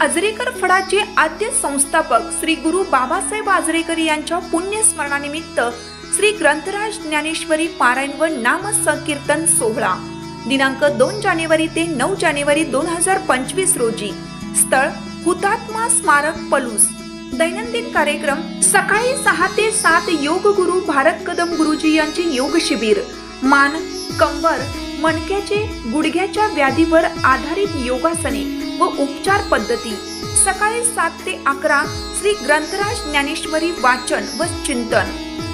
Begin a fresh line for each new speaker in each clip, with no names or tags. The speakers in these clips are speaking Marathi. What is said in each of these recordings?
आजरेकर फडाचे आद्य संस्थापक श्री गुरु बाबासाहेब आजरेकर यांच्या पुण्यस्मरणानिमित्त श्री ग्रंथराज ज्ञानेश्वरी पारायण व नाम संकीर्तन सोहळा. दिनांक दोन जानेवारी ते नऊ जानेवारी दोन हजार पंचवीस रोजी. स्थळ हुतात्मा स्मारक पलूस. दैनंदिन कार्यक्रम सकाळी सहा ते सात योग गुरु भारत कदम गुरुजी यांचे योग शिबिर. मान कंबर मणक्याचे गुडघ्याच्या व्याधीवर आधारित योगासने व उपचार पद्धती. सकाळी सात ते अकरा श्री ग्रंथराज ज्ञानेश्वरी वाचन व चिंतन.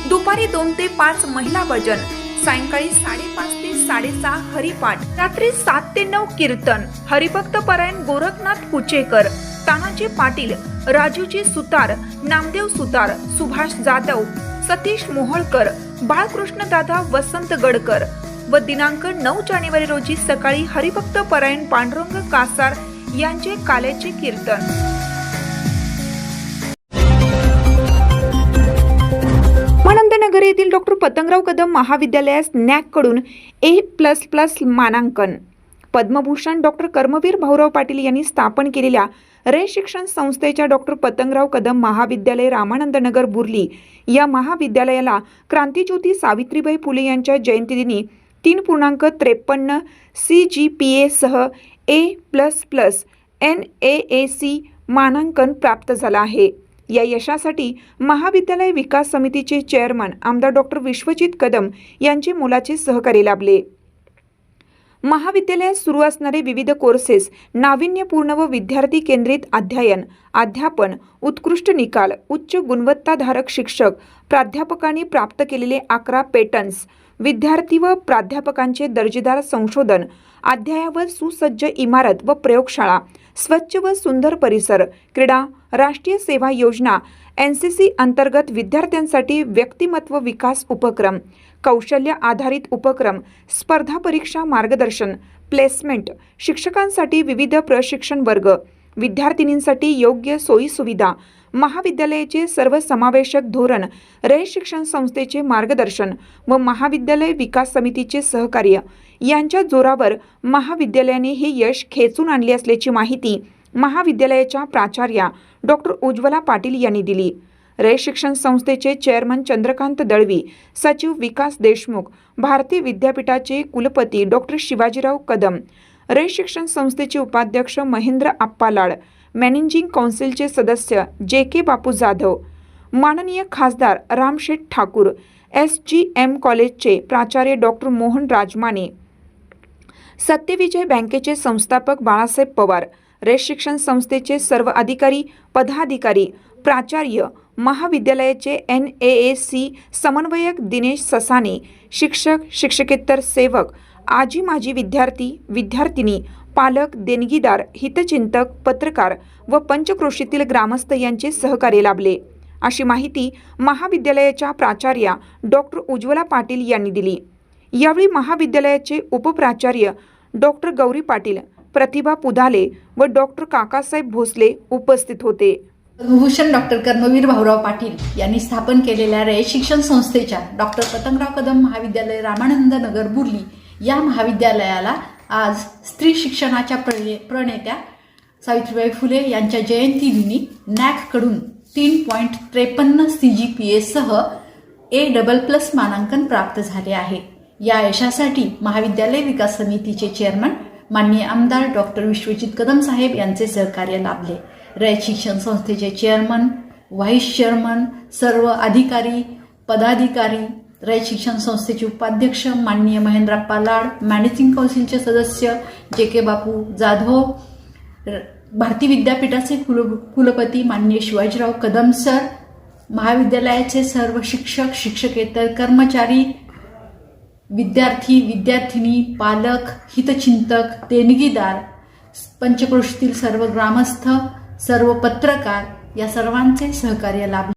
दुपारी दोन ते पाच महिला भजन. सायंकाळी साडेपाच ते साडेसहा हरिपाठ. रात्री सात ते नऊ कीर्तन. हरिभक्त परायण गोरखनाथ कुचेकर. तानाजी पाटील राजूजी सुतार नामदेव सुतार सुभाष जाधव सतीश मोहोळकर बाळकृष्ण दादा वसंत गडकर. व दिनांक नऊ जानेवारी रोजी सकाळी हरिभक्त परायण पांडुरंग कासार यांचे कालेचे कीर्तन. मानंदनगर येथील डॉक्टर पतंगराव कदम महाविद्यालयास नॅककडून ए प्लस प्लस मानांकन. पद्मभूषण डॉक्टर कर्मवीर भाऊराव पाटील यांनी स्थापन केलेल्या रे शिक्षण संस्थेच्या डॉक्टर पतंगराव कदम महाविद्यालय रामानंदनगर बुर्ली या महाविद्यालयाला क्रांतीज्योती सावित्रीबाई फुले यांच्या जयंतीदिनी तीन पूर्णांक त्रेपन्न C G P एसह A plus plus N A A C मानांकन प्राप्त झालं आहे. या यशासाठी महाविद्यालय विकास समितीचे चेअरमन आमदार डॉक्टर विश्वजित कदम यांचे मोलाचे सहकार्य लाभले. महाविद्यालयात सुरू असणारे विविध कोर्सेस नाविन्यपूर्ण व विद्यार्थी केंद्रित अध्ययन अध्यापन उत्कृष्ट निकाल उच्च गुणवत्ताधारक शिक्षक प्राध्यापकांनी प्राप्त केलेले अकरा पेटन्स विद्यार्थी व प्राध्यापकांचे दर्जेदार संशोधन अध्यायावर सुसज्ज इमारत व प्रयोगशाळा स्वच्छ व सुंदर परिसर क्रीडा राष्ट्रीय सेवा योजना एन सी सी अंतर्गत विद्यार्थ्यांसाठी व्यक्तिमत्व विकास उपक्रम कौशल्य आधारित उपक्रम स्पर्धा परीक्षा मार्गदर्शन प्लेसमेंट शिक्षकांसाठी विविध प्रशिक्षण वर्ग विद्यार्थिनींसाठी योग्य सोयीसुविधा महाविद्यालयाचे सर्वसमावेशक धोरण रे शिक्षण संस्थेचे मार्गदर्शन व महाविद्यालय विकास समितीचे सहकार्य यांच्या जोरावर महाविद्यालयाने हे यश खेचून आणले असल्याची माहिती महाविद्यालयाच्या प्राचार्या डॉक्टर उज्ज्वला पाटील यांनी दिली. रय शिक्षण संस्थेचे चेअरमन चंद्रकांत दळवी सचिव विकास देशमुख भारतीय विद्यापीठाचे कुलपती डॉक्टर शिवाजीराव कदम रे शिक्षण संस्थेचे उपाध्यक्ष महेंद्र आप्पालाड मॅनेजिंग कौन्सिलचे सदस्य जे के बापू जाधव माननीय खासदार Ramsheth Thakur S G M कॉलेजचे प्राचार्य डॉक्टर मोहन राजमाने सत्यविजय बँकेचे संस्थापक बाळासाहेब पवार रे शिक्षण संस्थेचे सर्व अधिकारी पदाधिकारी प्राचार्य महाविद्यालयाचे एन ए ए सी समन्वयक दिनेश ससाने शिक्षक शिक्षकेतर सेवक आजी माजी विद्यार्थी विद्यार्थिनी पालक देणगीदार हितचिंतक पत्रकार व पंचक्रोशीतील ग्रामस्थ यांचे सहकार्य लाभले. अशी माहिती महाविद्यालयाच्या प्राचार्या डॉक्टर उज्ज्वला पाटील यांनी दिली. यावेळी महाविद्यालयाचे उपप्राचार्य डॉक्टर गौरी पाटील प्रतिभा पुधाले व डॉक्टर काकासाहेब भोसले उपस्थित होते.
भूषण डॉक्टर कर्मवीर भाऊराव पाटील यांनी स्थापन केलेल्या रयत शिक्षण संस्थेच्या डॉक्टर पतंगराव कदम महाविद्यालय रामानंद नगर बुर्ली या महाविद्यालयाला आज स्त्री शिक्षणाच्या प्रणे प्रणेत्या सावित्रीबाई फुले यांच्या जयंतीदिनी नॅककडून तीन पॉईंट त्रेपन्न सी जी पी एसह ए डबल प्लस मानांकन प्राप्त झाले आहे. या यशासाठी महाविद्यालय विकास समितीचे चेअरमन माननीय आमदार डॉक्टर विश्वजित कदम साहेब यांचे सहकार्य लाभले. रयत शिक्षण संस्थेचे चेअरमन व्हाईस चेअरमन सर्व अधिकारी पदाधिकारी रयत शिक्षण संस्थेचे उपाध्यक्ष माननीय महेंद्रप्पा लाड मॅनेजिंग कौन्सिलचे सदस्य जे के बापू जाधव भारती विद्यापीठाचे कुल कुलपती माननीय शिवाजीराव कदम सर महाविद्यालयाचे सर्व शिक्षक शिक्षकेतर कर्मचारी विद्यार्थी विद्यार्थिनी पालक हितचिंतक देणगीदार पंचक्रोशीतील सर्व ग्रामस्थ सर्व पत्रकार या सर्वांचे सहकार्य लाभ